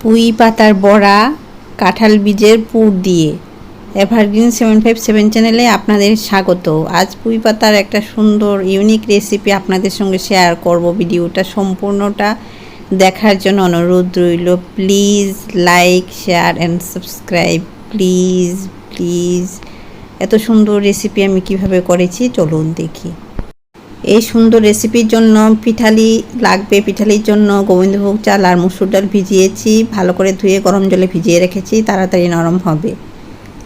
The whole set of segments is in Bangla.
পুঁই পাতার বড়া, কাঁঠাল বীজের পুর দিয়ে। এভারগ্রিন সেভেন ফাইভ সেভেন চ্যানেলে আপনাদের স্বাগত। আজ পুঁই পাতার একটা সুন্দর, ইউনিক রেসিপি আপনাদের সঙ্গে শেয়ার করব ভিডিওটা সম্পূর্ণটা দেখার জন্য অনুরোধ রইল। Please like, share and subscribe. Please please. এত সুন্দর রেসিপি আমি কীভাবে করেছি? চলুন দেখি। এই সুন্দর রেসিপির জন্য পিঠালি লাগবে। পিঠালির জন্য গোবিন্দভোগ চাল আর মুসুর ডাল ভিজিয়েছি। ভালো করে ধুয়ে গরম জলে ভিজিয়ে রেখেছি। তাড়াতাড়ি নরম হবে।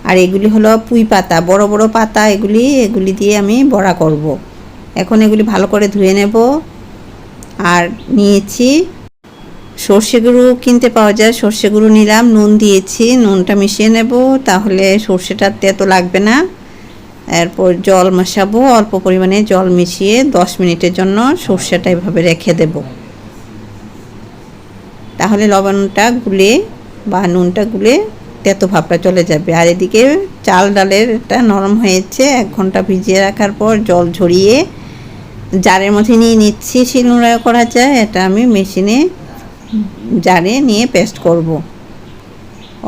আর এগুলি হলো পুঁই পাতা। বড় বড় পাতা এগুলি এগুলি দিয়ে আমি বড়া করব। এখন এগুলি ভালো করে ধুয়ে নেব। আর নিয়েছি সর্ষে গুঁড়ো কিনতে পাওয়া যায়। সর্ষে গুঁড়ো নিলাম, নুন দিয়েছি। নুনটা মিশিয়ে নেব। তাহলে সর্ষেটা তেতো লাগবে না। এরপর জল মেশাবো অল্প পরিমাণে জল মিশিয়ে দশ মিনিটের জন্য সর্ষেটা এভাবে রেখে দেব। তাহলে লবণটা গুলে বা নুনটা গুলে তেতো ভাবটা চলে যাবে। আর এদিকে চাল ডালের এটা নরম হয়েছে, এক ঘণ্টা ভিজিয়ে রাখার পর জল ঝরিয়ে জারের মধ্যে নিয়ে নিচ্ছি। শিলনোড়া করা যায়, এটা আমি মেশিনে জারে নিয়ে পেস্ট করব,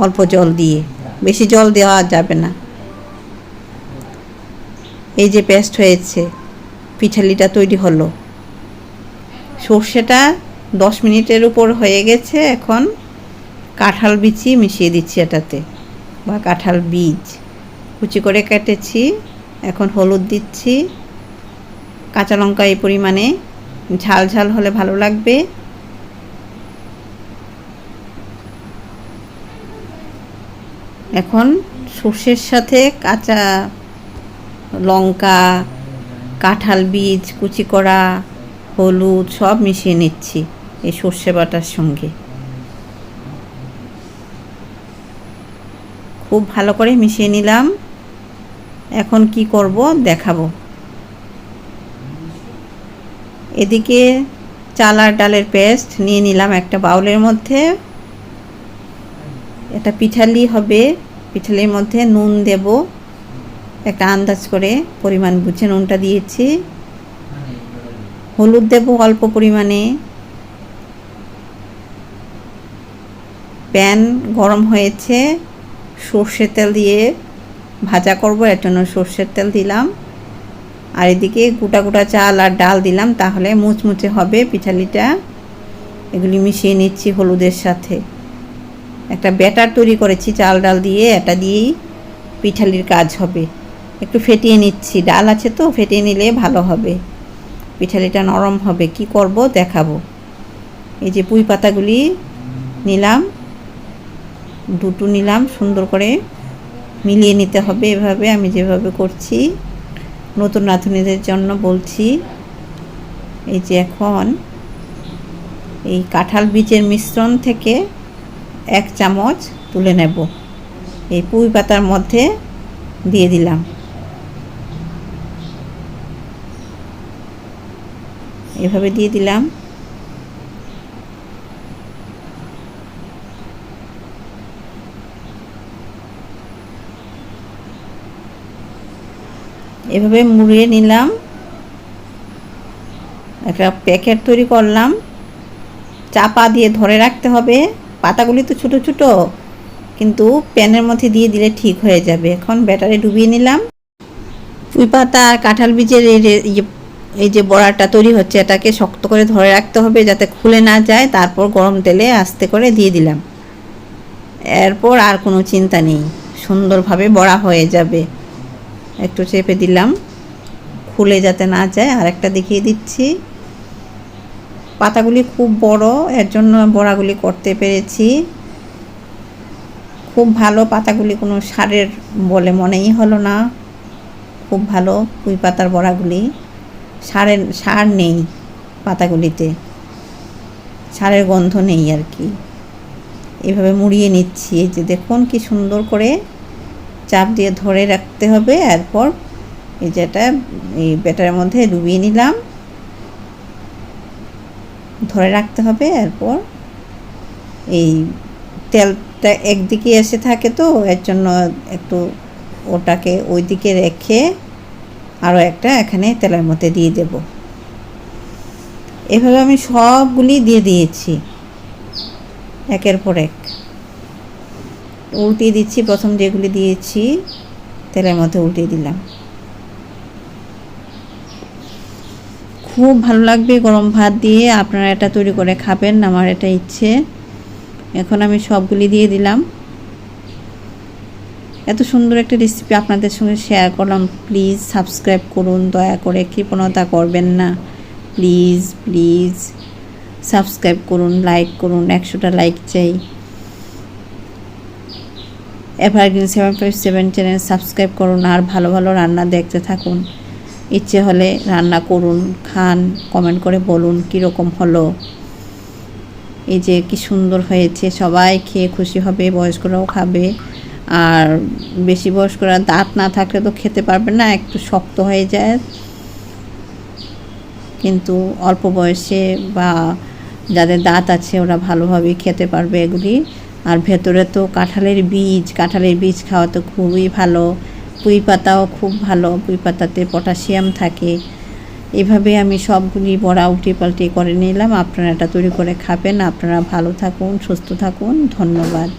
অল্প জল দিয়ে। বেশি জল দেওয়া যাবে না। এই যে পেস্ট হয়েছে, পিঠালিটা তৈরি হলো। সর্ষেটা দশ মিনিটের উপর হয়ে গেছে, এখন কাঁঠাল বিচি মিশিয়ে দিচ্ছি এটাতে, বা কাঁঠাল বীজ। কুচি করে কেটেছি, এখন হলুদ দিচ্ছি। কাঁচা লঙ্কা এই পরিমাণে, ঝাল ঝাল হলে ভালো লাগবে। এখন সর্ষের সাথে কাঁচা লঙ্কা, কাঁঠাল বীজ, কুচি করা হলুদ, সব মিশিয়ে নিচ্ছি এই সর্ষে বাটার সঙ্গে। খুব ভালো করে মিশিয়ে নিলাম। এখন কি করব দেখাবো। এদিকে চাল আর ডালের পেস্ট নিয়ে নিলাম একটা বাউলের মধ্যে। এটা পিঠালি হবে, পিঠালির মধ্যে নুন দেব। একটা আন্দাজ করে পরিমাণ বুঝে নুনটা দিয়েছি। হলুদ দেব অল্প পরিমাণে। প্যান গরম হয়েছে। সর্ষের তেল দিয়ে ভাজা করব, এর জন্য সর্ষের তেল দিলাম। আর এদিকে গোটা গোটা চাল আর ডাল দিলাম, তাহলে মুচমুচে হবে পিঠালিটা। এগুলি মিশিয়ে নিচ্ছি হলুদের সাথে। একটা ব্যাটার তৈরি করেছি চাল ডাল দিয়ে, এটা দিয়েই পিঠালির কাজ হবে। একটু ফেটিয়ে নিচ্ছি। ডাল আছে তো, ফেটিয়ে নিলে ভালো হবে। পিঠালিটা নরম হবে। কি করব দেখাবো। এই যে পুঁই পাতাগুলি নিলাম। দুটো নিলাম, সুন্দর করে মিলিয়ে নিতে হবে। এভাবে আমি যেভাবে করছি, নতুন রাঁধুনিদের জন্য বলছি, এই যে এখন এই কাঁঠাল বীজের মিশ্রণ থেকে এক চামচ তুলে নেব। এই পুঁই পাতার মধ্যে দিয়ে দিলাম। এভাবে দিয়ে দিলাম। এভাবে মুড়িয়ে নিলাম। একটা প্যাকেট তৈরি করলাম। চাপা দিয়ে ধরে রাখতে হবে। পাতাগুলি তো ছোটো ছোটো, কিন্তু প্যানের মধ্যে দিয়ে দিলে ঠিক হয়ে যাবে। এখন ব্যাটারে ডুবিয়ে নিলাম। পুঁই পাতা আর কাঁঠাল বীজের এই যে বড়াটা তৈরি হচ্ছে, এটাকে শক্ত করে ধরে রাখতে হবে যাতে খুলে না যায়। তারপর গরম তেলে আস্তে করে দিয়ে দিলাম। এরপর আর কোনো চিন্তা নেই। সুন্দরভাবে বড়া হয়ে যাবে। একটু চেপে দিলাম। খুলে যাতে না যায় আর একটা দেখিয়ে দিচ্ছি। পাতাগুলি খুব বড়, এর জন্য বড়াগুলি করতে পেরেছি। খুব ভালো পাতাগুলি কোনো সারের বলে মনেই হলো না। খুব ভালো পুঁই পাতার বড়াগুলি। সারের, সার নেই পাতাগুলিতে। সারের গন্ধ নেই আর কি। এভাবে মুড়িয়ে নিচ্ছি। এই যে দেখুন কি সুন্দর করে চাপ দিয়ে ধরে রাখতে হবে। এরপর এই যেটা এই ব্যাটারের মধ্যে ডুবিয়ে নিলাম। ধরে রাখতে হবে। এরপর এই তেলটা একদিকে এসে থাকে তো, এর জন্য একটু ওটাকে ওই দিকে রেখে আরও একটা এখানে তেলের মধ্যে দিয়ে দেব। এভাবে আমি সবগুলি দিয়ে দিয়েছি। একের পর এক। উল্টিয়ে দিচ্ছি, প্রথম যেগুলি দিয়েছি, তেলের মধ্যে উল্টিয়ে দিলাম। খুব ভালো লাগবে গরম ভাত দিয়ে। আপনারা এটা তৈরি করে খাবেন, আমার এটা ইচ্ছে। এখন আমি সবগুলি দিয়ে দিলাম। এত সুন্দর একটা রেসিপি আপনাদের সঙ্গে শেয়ার করলাম। প্লিজ সাবস্ক্রাইব করুন, দয়া করে কৃপণতা করবেন না। প্লিজ প্লিজ সাবস্ক্রাইব করুন লাইক করুন, একশোটা লাইক চাই। Evergreen seven five seven channel subscribe করুন আর ভালো ভালো রান্না দেখতে থাকুন। ইচ্ছে হলে রান্না করুন, খান কমেন্ট করে বলুন কীরকম হলো। এই যে কি সুন্দর হয়েছে, সবাই খেয়ে খুশি হবে, বয়স্করাও খাবে। আর বেশি বয়স্করা দাঁত না থাকলে তো খেতে পারবে না, একটু শক্ত হয়ে যায়। কিন্তু অল্প বয়সে বা যাদের দাঁত আছে ওরা ভালোভাবে খেতে পারবে এগুলি। আর ভেতরে তো কাঁঠালের বীজ কাঁঠালের বীজ খাওয়া তো খুবই ভালো। পুঁই পাতাও খুব ভালো, পুঁই পাতাতে পটাশিয়াম থাকে। এভাবে আমি সবগুলি বড়া উল্টি পাল্টি করে নিলাম। আপনারা এটা তৈরি করে খাবেন। আপনারা ভালো থাকুন, সুস্থ থাকুন। ধন্যবাদ।